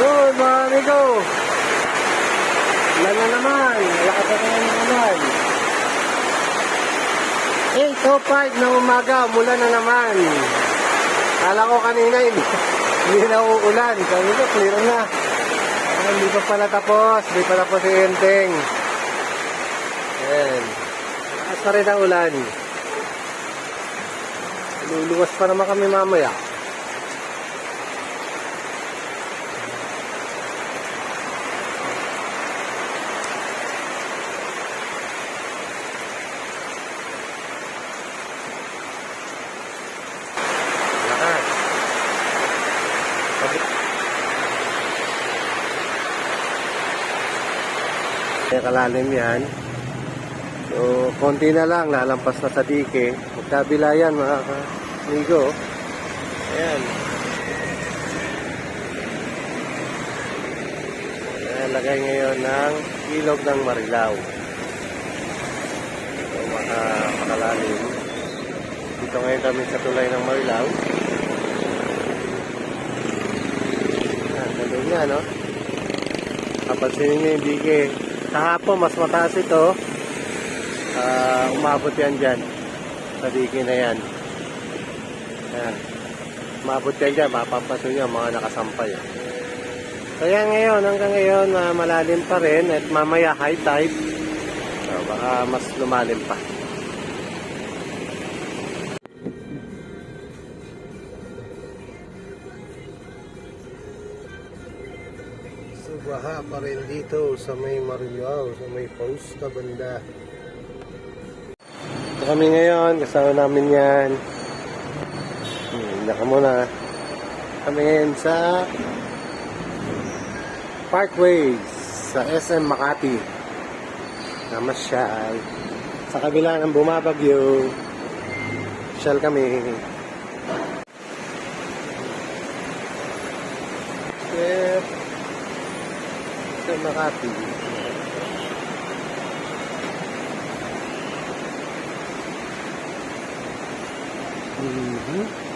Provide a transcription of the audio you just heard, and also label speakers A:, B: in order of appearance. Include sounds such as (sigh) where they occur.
A: Good mga amigo. Ulan na naman. Malakas na naman ang ulan. 8.05 na umaga, mula na naman. Kala ko kanina (laughs) hindi, na uulan. Sabi ko, clear na. Ah, hindi pa pala tapos. Hindi pa tapos si Enteng. Ayan. Lakas pa rin ang ulan. Luluwas pa naman kami mamaya. Kaya kalalim yan. So, konti na lang, lalampas na sa dike. Magkabila yan, mga amigo. Ayan. Ayan, lagay ngayon ng ilog ng Marilao. So, maka, makalalim. Dito ngayon kami sa tulay ng Marilao. Ayan, ganda niya, no? Kapansinin niyo yung dike. Kahapon, mas mataas ito. Ah, umabot yan dyan. Sa dike na yan. Ayan. Umabot yan dyan. Mapapansin nyo, mga nakasampay. Kaya ngayon, hanggang ngayon, ah, malalim pa rin. At mamaya, high tide. So, baka mas lumalim pa. Baha pa rin dito sa may Marilao, sa may post na banda. Ito kami ngayon, kasama namin yan. Hmm, naka muna. Kami ngayon sa Parkways sa SM Makati. Namasyal. Sa kabila ng bumabagyo. Shell kami. Sa Makati. Mhm.